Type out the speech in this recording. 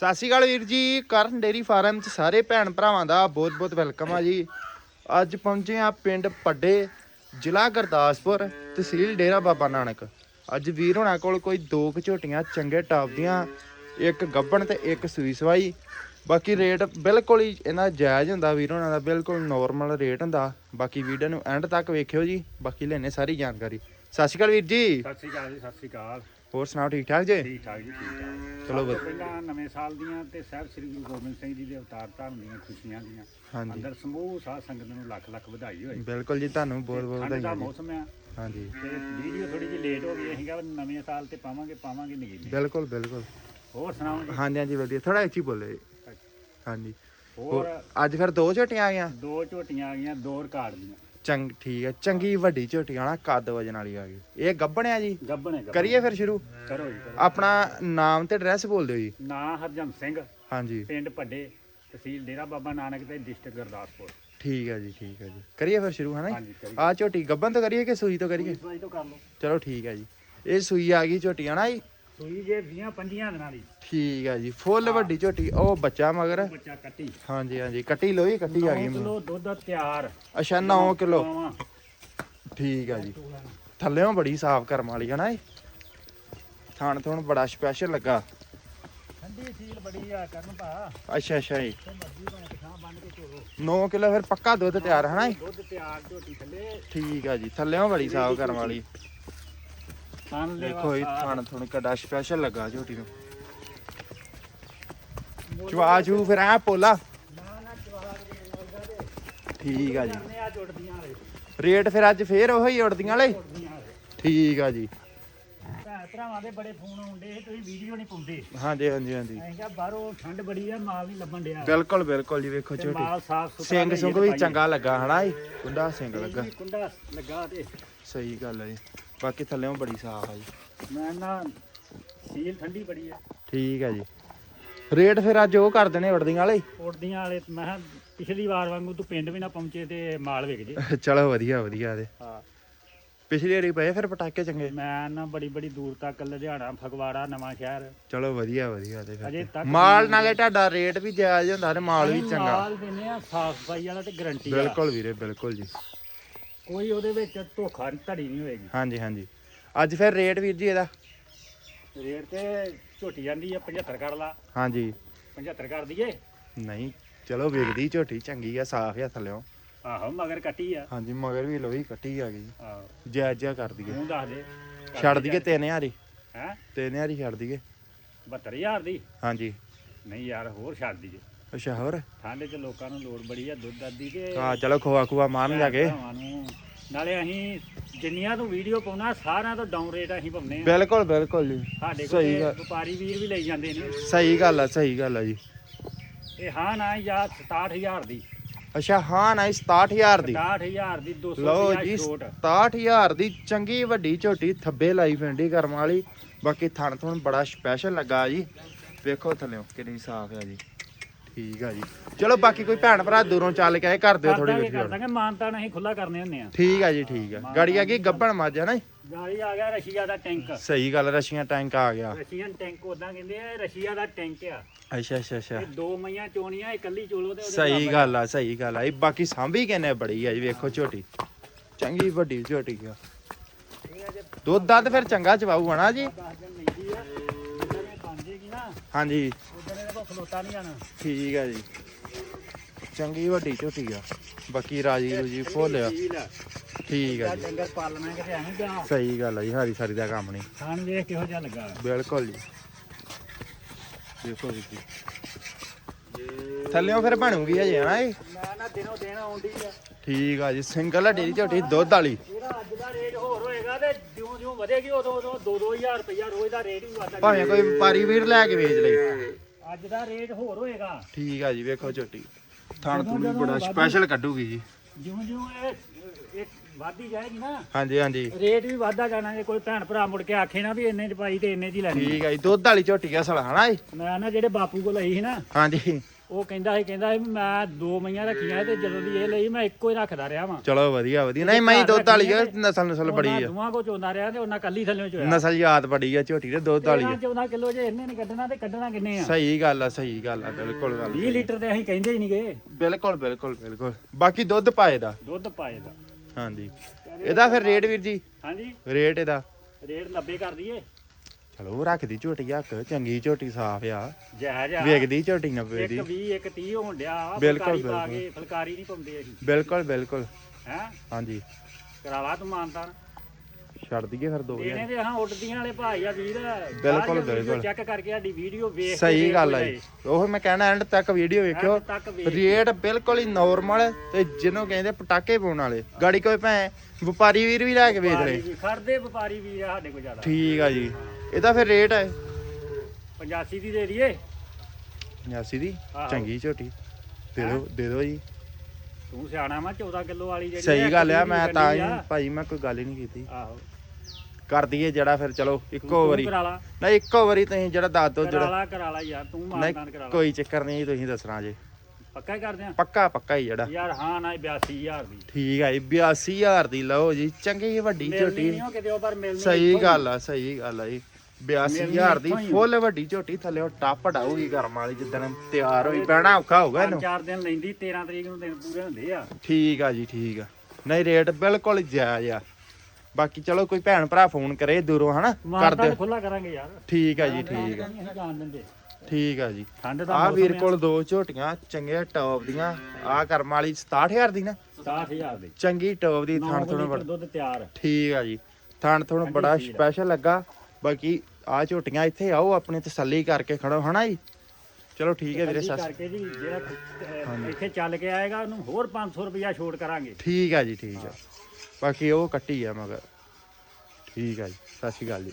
ਸਤਿ ਸ਼੍ਰੀ ਅਕਾਲ ਵੀਰ ਜੀ, ਕਰਨ ਡੇਰੀ ਫਾਰਮ 'ਚ ਸਾਰੇ ਭੈਣ ਭਰਾਵਾਂ ਦਾ ਬਹੁਤ-ਬਹੁਤ ਵੈਲਕਮ ਆ ਜੀ। ਅੱਜ ਪਹੁੰਚੇ ਆ ਪਿੰਡ ਪੱਡੇ ਜ਼ਿਲ੍ਹਾ ਗੁਰਦਾਸਪੁਰ, ਤਹਿਸੀਲ ਡੇਰਾ ਬਾਬਾ ਨਾਨਕ। ਅੱਜ ਵੀਰ ਹੋਣਾ ਕੋਲ ਕੋਈ ਦੋ ਕੁ ਝੋਟੀਆਂ ਚੰਗੇ ਟਾਪ ਦੀਆਂ, ਇੱਕ ਗੱਬਣ ਤੇ ਇੱਕ ਸੂਈ ਸਵਾਈ। ਬਾਕੀ ਰੇਟ ਬਿਲਕੁਲ ਹੀ ਇਹਨਾਂ ਦਾ ਜਾਇਜ਼ ਹੁੰਦਾ, ਵੀਰ ਹੋਣਾ ਦਾ ਬਿਲਕੁਲ ਨਾਰਮਲ ਰੇਟ ਹੁੰਦਾ। ਬਾਕੀ ਵੀਡੀਓ ਨੂੰ ਐਂਡ ਤੱਕ ਵੇਖਿਓ ਜੀ, ਬਾਕੀ ਲੈਣੇ ਸਾਰੀ ਜਾਣਕਾਰੀ। ਸਤਿ ਸ਼੍ਰੀ ਅਕਾਲ ਵੀਰ ਜੀ। ਸਤਿ ਸ਼੍ਰੀ ਅਕਾਲ ਜੀ ਸਤਿ ਸ਼੍ਰੀ ਅਕਾਲ। ਹੋਰ ਸੁਣਾਓ ਠੀਕ ਠਾਕ ਜੀ? ਠੀਕ ਠਾਕ ਜੀ ਠੀਕ ਠਾਕ। ਚਲੋ ਸਭ ਤੋਂ। ਪਹਿਲਾਂ ਨਵੇਂ ਸਾਲ ਦੀਆਂ ਤੇ ਸਾਹਿਬ ਸ੍ਰੀ ਗੁਰੂ ਗੋਬਿੰਦ ਸਿੰਘ ਜੀ ਦੇ ਅਵਤਾਰ ਧਾਰਨ ਦੀਆਂ ਖੁਸ਼ੀਆਂ ਦੀਆਂ। ਹਾਂਜੀ। ਅੰਦਰ ਸਮੂਹ ਸਾਧ ਸੰਗਤ ਨੂੰ ਲੱਖ ਲੱਖ ਵਧਾਈ ਹੋਈ। ਬਿਲਕੁਲ ਜੀ ਤੁਹਾਨੂੰ ਬਹੁਤ ਬਹੁਤ ਠੰਡ ਦਾ ਵਧਾਈਆਂ ਜੀ। ਮੌਸਮ ਆ। ਹਾਂਜੀ। ਤੇ ਵੀਡੀਓ ਥੋੜੀ ਜਿਹੀ ਲੇਟ ਹੋ ਗਈ ਅਸੀਂ ਕਿਹਾ ਨਵੇਂ ਸਾਲ ਤੇ ਪਾਵਾਂਗੇ ਪਾਵਾਂਗੇ ਨਗੀਨੇ ਬਿਲਕੁਲ ਬਿਲਕੁਲ। ਹੋਰ ਸੁਣਾਓ ਜੀ? ਹਾਂਜੀ ਹਾਂਜੀ ਵਧੀਆ। ਥੋੜਾ ਉੱਚੀ ਬੋਲੇ। ਹਾਂਜੀ। ਹੋਰ ਅੱਜ ਫਿਰ ਦੋ ਝੋਟੀਆਂ ਆ ਗਈਆਂ? ਦੋ ਝੋਟੀਆਂ ਆ ਗਈਆਂ ਦੋ ਰਿਕਾਰਡ ਦੀਆਂ। ਚੰਗ ਠੀਕ ਹੈ ਚੰਗੀ ਵੱਡੀ ਝੋਟੀ ਆਣਾ ਕੱਦ ਵਜਣ ਵਾਲੀ ਆ ਗਈ। ਇਹ ਗੱਬਣਿਆ ਜੀ? ਗੱਬਣੇ ਗੱਬਣੇ। ਕਰੀਏ ਫਿਰ ਸ਼ੁਰੂ? ਕਰੋ ਜੀ ਕਰੋ। ਆਪਣਾ ਨਾਮ ਤੇ ਐਡਰੈਸ ਬੋਲ ਦਿਓ ਜੀ। ਨਾਂ ਹਰਜਨ ਸਿੰਘ। ਹਾਂਜੀ। ਪਿੰਡ ਭੱਡੇ ਤਹਿਸੀਲ ਡੇਰਾ ਬਾਬਾ ਨਾਨਕ ਤੇ ਡਿਸਟ੍ਰਿਕਟ ਗੁਰਦਾਸਪੁਰ। ਠੀਕ ਹੈ ਜੀ ਠੀਕ ਹੈ ਜੀ। ਕਰੀਏ ਫਿਰ ਸ਼ੁਰੂ ਹਨਾ ਹਾਂਜੀ ਆ ਝੋਟੀ ਗੱਬਣ ਤੋਂ ਕਰੀਏ ਕਿ ਸੂਈ ਤੋਂ ਕਰੀਏ? ਸੂਈ ਤੋਂ ਕਰ ਲਓ। ਚਲੋ ਠੀਕ ਹੈ ਜੀ। ਇਹ ਸੂਈ ਆ ਗਈ ਝੋਟੀ ਆਣਾ ਜੀ? ਸੂਈ ਜੇ 20 25 ਦਿਨਾਂ ਦੀ ਠੀਕ ਹੈ ਜੀ ਫੁੱਲ ਵੱਡੀ ਝੋਟੀ ਉਹ ਬੱਚਾ ਮਗਰ? ਬੱਚਾ ਕੱਟੀ। ਹਾਂਜੀ ਹਾਂਜੀ ਕੱਟੀ ਲੋਈ ਕੱਟੀ ਆ ਗਈ 9 ਕਿਲੋ ਦੁੱਧ ਤਿਆਰ। ਅੱਛਾ 9 ਕਿਲੋ। ਠੀਕ ਆ ਜੀ। ਥੱਲੇੋਂ ਬੜੀ ਸਾਫ਼ ਕਰਮ ਵਾਲੀ ਹੈ ਨਾ ਇਹ ਥਣ ਥਣ ਬੜਾ ਸਪੈਸ਼ਲ ਲੱਗਾ। ਠੰਡੀ ਸੀਲ ਬੜੀ ਆ ਕਰਨ ਭਾ। ਅੱਛਾ ਅੱਛਾ ਜੀ। ਤੇ ਮਰਜ਼ੀ ਭਾਵੇਂ ਕਿਥਾਂ ਬੰਨ ਕੇ ਚੋਲੋ 9 ਕਿਲੋ ਫਿਰ ਪੱਕਾ ਦੁੱਧ ਤਿਆਰ ਹੈ ਨਾ ਦੁੱਧ ਤਿਆਰ ਝੋਟੀ ਥੱਲੇ। ਠੀਕ ਆ ਜੀ ਥੱਲੇੋਂ ਬੜੀ ਸਾਫ਼ ਕਰਮ ਵਾਲੀ। ਦੇਖੋ ਇਹ ਥਣ ਥਣ ਕਿੱਡਾ ਸਪੈਸ਼ਲ ਲੱਗਾ ਝੋਟੀ ਨੂੰ। ਚਵਾ ਚੂ ਫਿਰ ਆ ਪੋਲਾ। ਠੀਕ ਆ ਜੀ। ਰੇਟ ਫਿਰ ਅੱਜ ਫੇਰ ਉਹੀ ਉੜਦੀਆਂ ਵਾਲੇ ਠੀਕ ਆ ਜੀ। ਭਰਾਵਾਂ ਦੇ ਬੜੇ ਫੋਨ ਆਉਂਦੇ ਤੁਸੀਂ ਵੀਡੀਓ ਨਹੀਂ ਪਾਉਂਦੇ। ਹਾਂਜੀ ਹਾਂਜੀ ਹਾਂਜੀ। ਅਸੀਂ ਕਿਹਾ ਬਾਹਰੋਂ ਠੰਡ ਬੜੀ ਆ ਮਾਲ ਨਹੀਂ ਲੱਭਣ ਡਿਆ। ਬਿਲਕੁਲ ਬਿਲਕੁਲ ਜੀ ਵੇਖੋ ਮਾਲ ਸਾਫ਼ ਸੁਥਰਾ ਸਿੰਘ ਸੁੰਗ ਵੀ ਚੰਗਾ ਲੱਗਾ ਹਨਾ ਜੀ? ਕੁੰਡਾ ਸਿੰਘ ਲੱਗਾ। ਕੁੰਡਾ ਲੱਗਾ ਤੇ। ਸਹੀ ਗੱਲ ਹੈ ਜੀ। ਬਾਕੀ ਥੱਲੇੋਂ ਬੜੀ ਸਾਫ਼ ਆ ਜੀ। ਮੈਂ ਨਾ ਸੀਲ ਠੰਡੀ ਬੜੀ ਆ। ਠੀਕ ਹੈ ਜੀ। ਰੇਟ ਫਿਰ ਅੱਜ ਉਹ ਕਰ ਦੇਣੇ ਉੜਦੀਆਂ ਵਾਲੇ ਉੜਦੀਆਂ ਵਾਲੇ ਮੈਂ ਕਿਹਾ ਪਿਛਲੀ ਵਾਰ ਵਾਂਗੂ ਤੂੰ ਪਿੰਡ ਵੀ ਨਾ ਪਹੁੰਚੇ ਤੇ ਮਾਲ ਵਿਕ ਜੇ। ਚਲੋ ਵਧੀਆ ਵਧੀਆ ਤੇ। ਹਾਂ। ਪਿਛਲੀ ਵਾਰੀ ਪਏ ਫਿਰ ਪਟਾਕੇ ਚੰਗੇ? ਮੈਂ ਨਾ ਬੜੀ ਬੜੀ ਦੂਰ ਤੱਕ ਲੁਧਿਆਣਾ ਫਗਵਾੜਾ ਨਵਾਂ ਸ਼ਹਿਰ। ਚਲੋ ਵਧੀਆ ਵਧੀਆ ਤੇ ਅਜੇ ਫਿਰ ਤੱਕ ਮਾਲ ਨਾਲੇ ਤੁਹਾਡਾ ਰੇਟ ਵੀ ਜਾਇਜ਼ ਹੁੰਦਾ ਤੇ ਮਾਲ ਵੀ ਚੰਗਾ। ਮਾਲ ਦਿੰਦੇ ਆ ਸਾਫ਼ ਸਫ਼ਾਈ ਵਾਲਾ ਤੇ ਗਰੰਟੀ ਆ। ਬਿਲਕੁਲ ਵੀਰੇ ਬਿਲਕੁਲ ਜੀ। ਕੋਈ ਉਹਦੇ ਵਿੱਚ ਧੋਖਾ ਧੜੀ ਨਹੀਂ ਹੋਏਗੀ। ਹਾਂਜੀ ਹਾਂਜੀ। ਅੱਜ ਫਿਰ ਰੇਟ ਵੀਰ ਜੀ ਇਹਦਾ? ਰੇਟ ਤੇ ਝੋਟੀ ਜਾਂਦੀ ਆ 75 ਕਰ ਲਾ। ਹਾਂਜੀ। 75 ਕਰ ਦਈਏ। ਨਹੀਂ ਚਲੋ ਵਿਕਦੀ ਝੋਟੀ ਚੰਗੀ ਆ ਸਾਫ਼ ਆ ਥੱਲਿਓਂ। ਆਹੋ ਮਗਰ ਕੱਟੀ ਆ। ਹਾਂਜੀ ਮਗਰ ਵੀ ਲੋਹੀ ਕੱਟੀ ਆ ਗਈ। ਆਹੋ। ਜਾਇਜ਼ ਜਿਹਾ ਕਰ ਦਈਏ। ਤੂੰ ਦੱਸ ਦੇ। ਛੱਡ ਦਈਏ ਤਿੰਨ ਹਜ਼ਾਰੀ ਹੈ। ਤਿੰਨ ਹਜ਼ਾਰੀ ਛੱਡ ਦਈਏ। 72000 ਦੀ? ਹਾਂਜੀ। ਨਹੀਂ ਯਾਰ ਹੋਰ ਛੱਡ ਦਈਏ। ਅੱਛਾ ਹੋਰ? ਠੰਡ 'ਚ ਲੋਕਾਂ ਨੂੰ ਲੋੜ ਬੜੀ ਆ ਦੁੱਧ ਦਾਦੀ ਤੇ ਹਾਂ ਚਲੋ ਖੋਆ ਖੂਆ ਮਾਰਨ ਜਾ ਕੇ। ਭਰਾਵਾਂ ਨੂੰ। ਨਾਲੇ ਅਸੀਂ ਜਿੰਨੀਆਂ ਤੋਂ ਵੀਡੀਓ ਪਾਉਣਾ ਸਾਰਿਆਂ ਤੋਂ ਡਾਊਨ ਰੇਟ ਅਸੀਂ ਪਾਉਂਦੇ ਆ। ਬਿਲਕੁਲ ਬਿਲਕੁਲ ਜੀ। ਸਾਡੇ ਕੋਲ ਸਹੀ ਤੇ ਗੱਲ। ਵਪਾਰੀ ਵੀਰ ਵੀ ਲਈ ਜਾਂਦੇ ਨੇ। ਸਹੀ ਗੱਲ ਆ ਸਹੀ ਗੱਲ ਆ ਜੀ। ਇਹ ਹਾਂ ਨਾ ਜਾਂ 67000 ਦੀ। ਅੱਛਾ ਹਾਂ ਨਾ 67000 ਦੀ। 67000 ਦੀ 200 ਲਓ ਜੀ ਛੋਟ। 67000 ਦੀ ਚੰਗੀ ਵੱਡੀ ਝੋਟੀ ਥੱਬੇ ਲਾਈ ਫੈਂਡੀ ਕਰਮ ਵਾਲੀ। ਬਾਕੀ ਥਣ ਥਣ ਬੜਾ ਸਪੈਸ਼ਲ ਲੱਗਾ ਜੀ। ਵੇਖੋ ਥੱਲਿਓ ਕਿੰਨੀ ਸਾਫ਼ ਆ ਜੀ। ਠੀਕ ਆ ਜੀ। ਚਲੋ ਬਾਕੀ ਕੋਈ ਭੈਣ ਭਰਾ ਦੂਰੋਂ ਚੱਲ ਕੇ ਆਏ ਕਰ ਦਿਓ ਥੋੜੀ ਕਰ ਜਿਹੀ ਦਾਂਗੇ ਮਾਨਤਾ ਅਸੀਂ ਖੁੱਲਾ ਕਰਨੇ ਹੁੰਦੇ ਆ। ਠੀਕ ਆ ਜੀ ਠੀਕ ਆ। ਗਾੜੀ ਆ ਗਈ ਗੱਬਣ ਮੱਝ ਹੈ ਨਾ? ਗਾੜੀ ਆ ਗਿਆ ਰਸ਼ੀਆ ਦਾ ਟੈਂਕ। ਸਹੀ ਗੱਲ ਰਸ਼ੀਆਂ ਟੈਂਕ ਆ ਗਿਆ। ਰਸ਼ੀਅਨ ਟੈਂਕ ਉਦਾਂ ਕਹਿੰਦੇ ਆ ਰਸ਼ੀਆ ਦਾ ਟੈਂਕ ਆ। ਅੱਛਾ ਅੱਛਾ ਅੱਛਾ। ਇਹ ਦੋ ਮਈਆਂ ਚੋਣੀਆਂ ਇਕੱਲੀ ਚੋਲੋ ਤੇ ਉਹਦੇ ਸਹੀ ਗੱਲ ਆ ਸਹੀ ਗੱਲ ਆ। ਇਹ ਬਾਕੀ ਸਾਂਭੀ ਕਿੰਨੇ ਬੜੀ ਆ ਜੀ ਵੇਖੋ ਝੋਟੀ। ਚੰਗੀ ਵੱਡੀ ਝੋਟੀ ਆ। ਦੁੱਧ ਦੱਧ ਫਿਰ ਚੰਗਾ ਚਵਾਊ ਹਨਾ ਜੀ। ਹਾਂਜੀ। ਉਦੋਂ ਇਹਦੇ ਕੋਲ ਖਲੋਤਾ ਨਹੀਂ ਜਾਣਾ। ਠੀਕ ਆ ਜੀ। ਚੰਗੀ ਵੱਡੀ ਝੋਟੀ ਆ। ਬਾਕੀ ਰਾਜੀ ਰੂਜੀ ਫੁੱਲ ਆ। ਠੀਕ ਆ ਜਾਂ ਜੀ। ਡੰਗਰ ਪਾਲਣਾ ਕਿਤੇ ਐਵੇਂ ਗਿਆ ਸਹੀ ਗੱਲ ਆ ਜੀ ਹਾਰੀ ਸਾਰੀ ਦਾ ਕੰਮ ਨਹੀਂ। ਖਾਣ ਵੇਖ ਕਿਹੋ ਜਿਹਾ ਲੱਗਾ। ਬਿਲਕੁਲ ਜੀ। ਦੇਖੋ ਜੀ ਥੱਲਿਓਂ ਫਿਰ ਬਣੂਗੀ ਅਜੇ ਹਨਾ ਇਹ ਮੈਂ ਨਾ ਦਿਨੋਂ ਦਿਨ ਆਉਂਦੀ ਆ। ਠੀਕ ਆ ਜੀ ਸਿੰਗਲ ਹੱਡੀ ਦੀ ਝੋਟੀ ਦੁੱਧ ਵਾਲੀ। ਇਹਦਾ ਅੱਜ ਦਾ ਰੇਟ ਹੋਰ ਹੋਏਗਾ ਤੇ ਜਿਉਂ ਜਿਉਂ ਵਧੇਗੀ ਉਦੋਂ ਉਦੋਂ 2-2000 ਰੁਪਇਆ ਰੋਜ਼ ਦਾ ਰੇਟ ਵੀ ਵਧਦਾ ਭਾਵੇਂ ਕੋਈ ਵਪਾਰੀ ਵੀਰ ਲੈ ਕੇ ਵੇਚ ਲਈ ਅੱਜ ਦਾ ਰੇਟ ਹੋਰ ਹੋਏਗਾ। ਠੀਕ ਆ ਜੀ ਵੇਖੋ ਝੋਟੀ। ਥਣ ਥੁਣ ਵੀ ਬੜਾ ਸਪੈਸ਼ਲ ਕੱਢੂਗੀ ਜੀ। ਜਿਉਂ ਜਿਉਂ ਇਹ ਇਹ ਵਧਦੀ ਜਾਏਗੀ ਨਾ। ਹਾਂਜੀ ਹਾਂਜੀ। ਰੇਟ ਵੀ ਵਧਦਾ ਜਾਣਾ ਜੇ ਕੋਈ ਭੈਣ ਭਰਾ ਮੁੜ ਕੇ ਆਖੇ ਨਾ ਵੀ ਇੰਨੇ ਚ ਪਾਈ ਤੇ ਇੰਨੇ ਹੀ ਲੈਣੀ ਠੀਕ ਆ ਜੀ ਦੁੱਧ ਵਾਲੀ ਝੋਟੀ ਆ ਸਲਾ ਹਨਾ ਜੀ? ਮੈਂ ਨਾ ਜਿਹੜੇ ਬਾਪੂ ਕੋਲ ਲਈ ਸੀ ਨਾ ਹਾਂਜੀ। ਉਹ ਕਹਿੰਦਾ ਸੀ ਕਹਿੰਦਾ ਸੀ ਵੀ ਮੈਂ ਦੋ ਮਈਆਂ ਰੱਖੀਆਂ ਤੇ ਜਦੋਂ ਦੀ ਇਹ ਲਈ ਮੈਂ ਇੱਕੋ ਹੀ ਰੱਖਦਾ ਰਿਹਾ ਵਾਂ। ਚਲੋ ਵਧੀਆ ਵਧੀਆ। ਨਹੀਂ ਮੈਂ ਦੁੱਧ ਵਾਲੀ ਆ ਨਸਲ ਨਸਲ ਬੜੀ ਆ। ਦੋਵਾਂ ਕੋ ਚੋਂਦਾ ਰਿਹਾ ਤੇ ਉਹਨਾਂ ਕੱਲੀ ਥੱਲੇ ਚੋਇਆ। ਨਸਲ ਯਾਦ ਬੜੀ ਆ ਝੋਟੀ ਦੇ ਦੁੱਧ ਵਾਲੀ ਆ 14 ਕਿਲੋ ਜੇ ਇਹਨੇ ਨਹੀਂ ਕੱਢਣਾ ਤੇ ਕੱਢਣਾ ਕਿੰਨੇ ਆ? ਸਹੀ ਗੱਲ ਆ ਸਹੀ ਗੱਲ ਆ ਬਿਲਕੁਲ ਗੱਲ 20 ਲੀਟਰ ਤੇ ਅਸੀਂ ਕਹਿੰਦੇ ਹੀ ਨਹੀਂਗੇ ਬਿਲਕੁਲ ਬਿਲਕੁਲ ਬਿਲਕੁਲ। ਬਾਕੀ ਦੁੱਧ ਪਾਏ ਦਾ। ਦੁੱਧ ਪਾਏ ਦਾ। ਹਾਂਜੀ। ਇਹਦਾ ਫਿਰ ਰੇਟ ਵੀਰ ਜੀ? ਹਾਂਜੀ। ਰੇਟ ਇਹਦਾ? ਰੇਟ 90 ਕਰ ਦਈਏ। ਚਲੋ ਰੱਖਦੀ ਝੋਟੀ ਹੱਕ ਚੰਗੀ ਝੋਟੀ ਸਾਫ਼ ਆ। ਵੇਖਦੀ ਝੋਟੀ 90 ਇੱਕ ਦੀ 20 ਇੱਕ 30 ਹੋਣ ਡਿਆ। ਬਿਲਕੁਲ, ਬਿਲਕੁਲ। ਫੁਲਕਾਰੀ ਨਹੀਂ ਪਾਉਂਦੇ ਅਸੀਂ। ਬਿਲਕੁਲ ਬਿਲਕੁਲ। ਹੈ? ਹਾਂਜੀ। ਕਰਾ ਲਾ ਤੂੰ ਮਾਨਤਾ ਛੱਡ ਦਈਏ ਫਿਰ ਦੋ ਇਹਨੇ ਤੇ ਹਾਂ ਉੱਡਦੀਆਂ ਵਾਲੇ ਭਾਈ ਆ ਵੀਰ। ਬਿਲਕੁਲ, ਬਿਲਕੁਲ। ਚੈੱਕ ਕਰਕੇ ਸਾਡੀ ਵੀਡੀਓ ਵੇਖ ਸਹੀ ਗੱਲ ਆ। ਜੀ। ਉਹ ਮੈਂ ਕਹਿਣਾ ਐਂਡ ਤੱਕ ਵੀਡੀਓ ਵੇਖਿਓ। ਰੇਟ ਬਿਲਕੁਲ ਹੀ ਨਾਰਮਲ ਤੇ ਜਿਹਨੂੰ ਕਹਿੰਦੇ ਪਟਾਕੇ ਪਾਉਣ ਵਾਲੇ। ਗਾੜੀ ਕੋਈ ਭੈ ਵਪਾਰੀ ਵੀਰ ਵੀ ਲੈ ਕੇ ਵੇਚ ਲੈ ਖੜਦੇ ਵਪਾਰੀ ਵੀਰ ਆ ਸਾਡੇ ਕੋਲ ਜ਼ਿਆਦਾ। ਠੀਕ ਆ ਜੀ। ਇਹਦਾ ਫਿਰ ਰੇਟ ਹੈ 85 ਦੀ ਦੇ ਦਈਏ। 89 ਦੀ? ਆਹੋ। ਚੰਗੀ ਝੋਟੀ। ਦੇ ਦਿਓ ਦੇ ਦਿਓ ਜੀ। ਤੂੰ ਸਿਆਣਾ ਵਾ 14 ਕਿਲੋ ਵਾਲੀ ਜਿਹੜੀ ਸਹੀ ਗੱਲ ਆ ਮੈਂ ਤਾਂ ਹੀ। ਭਾਈ ਮੈਂ ਕੋਈ ਗੱਲ ਹੀ ਨਹੀਂ ਕੀਤੀ। ਆਹੋ। ਕਰ ਦਈਏ ਜਿਹੜਾ ਫਿਰ ਚਲੋ ਇੱਕੋ ਵਾਰੀ। ਕਰਾ ਲਾ। ਨਹੀਂ ਇੱਕੋ ਵਾਰੀ ਤੁਸੀਂ ਜਿਹੜਾ ਦੱਸ ਦਿਓ ਕਰਾ ਜਿਹੜਾ ਲਾ ਕਰਾ ਲਾ ਯਾਰ ਤੂੰ ਮਾਨਦਾਨ ਕਰਾ ਨਹੀਂ ਲਾ। ਕੋਈ ਚੱਕਰ ਨਹੀਂ ਤੁਸੀਂ ਦੱਸਣਾ ਜੇ। ਪੱਕਾ ਹੀ ਕਰਦੇ ਆ? ਪੱਕਾ ਪੱਕਾ ਹੀ ਜਿਹੜਾ। ਯਾਰ ਹਾਂ ਨਾ 82000 ਦੀ। ਠੀਕ ਆ ਜੀ 82000 ਦੀ ਲਓ ਜੀ। ਚੰਗੀ ਵੱਡੀ ਮਿਲਣੀ ਝੋਟੀ। ਨਹੀਂ ਉਹ ਕਿਤੇ ਉਹ ਪਰ ਮਿਲਣੀ ਸਹੀ ਹੀ। ਗੱਲ ਆ ਸਹੀ ਗੱਲ ਆ ਜੀ। 82000 ਦੀ। ਫੁੱਲ ਵੱਡੀ ਝੋਟੀ ਥੱਲੇ ਉਹ ਟੱਪ ਡਾਊਗੀ ਗਰਮ ਵਾਲੀ ਜਿੱਦਣ ਤਿਆਰ ਹੋਈ ਪੈਣਾ ਔਖਾ ਹੋਊਗਾ ਇਹਨੂੰ। ਚਾਰ ਦਿਨ ਲੈਂਦੀ 13 ਤਰੀਕ ਨੂੰ ਦਿਨ ਪੂਰੇ ਹੁੰਦੇ ਆ। ਠੀਕ ਆ ਜੀ ਠੀਕ ਆ। ਨਹੀਂ ਰੇਟ ਬਿਲਕੁਲ ਜਾਇਜ਼ ਆ। ਬਾਕੀ ਚਲੋ ਕੋਈ ਭੈਣ ਭਰਾ ਫੋਨ ਕਰੇ ਦੂਰੋਂ ਹਨਾ? ਕਰ ਦਿਓ। ਖੁੱਲਾ ਕਰਾਂਗੇ ਯਾਰ। ਠੀਕ ਆ ਜੀ ਠੀਕ ਆ। ਠੀਕ ਆ ਜੀ। ਆ ਵੀਰ ਕੋਲ ਦੋ ਝੋਟੀਆਂ ਚੰਗੇ ਟੌਪ ਦੀਆਂ। ਆ ਕਰਮ ਵਾਲੀ 67000 ਦੀ ਨਾ? 60000 ਦੀ। ਚੰਗੀ ਟੌਪ ਦੀ ਥਣ ਥਣ ਦੁੱਧ ਤਿਆਰ। ਠੀਕ ਆ ਜੀ। ਥਣ ਥਣ ਬੜਾ। ਸਪੈਸ਼ਲ ਲੱਗਾ। ਬਾਕੀ ਆ ਝੋਟੀਆਂ ਇੱਥੇ ਆਓ ਆਪਣੀ ਤਸੱਲੀ ਕਰਕੇ ਖੜੋ ਹਨਾ ਜੀ? ਚਲੋ ਠੀਕ ਹੈ ਵੀਰੇ ਸਸ ਕਰਕੇ ਜੀ ਜਿਹੜਾ ਅਹ, ਇੱਥੇ ਚੱਲ ਕੇ ਆਏਗਾ ਉਹਨੂੰ ਹੋਰ 500 ਰੁਪਇਆ ਛੋਟ ਕਰਾਂਗੇ। ਠੀਕ ਆ ਜੀ ਠੀਕ ਆ। ਬਾਕੀ ਉਹ ਕੱਟੀ ਆ ਮਗਰ। ਠੀਕ ਆ ਜੀ ਸਤਿ ਸ਼੍ਰੀ ਅਕਾਲ ਜੀ।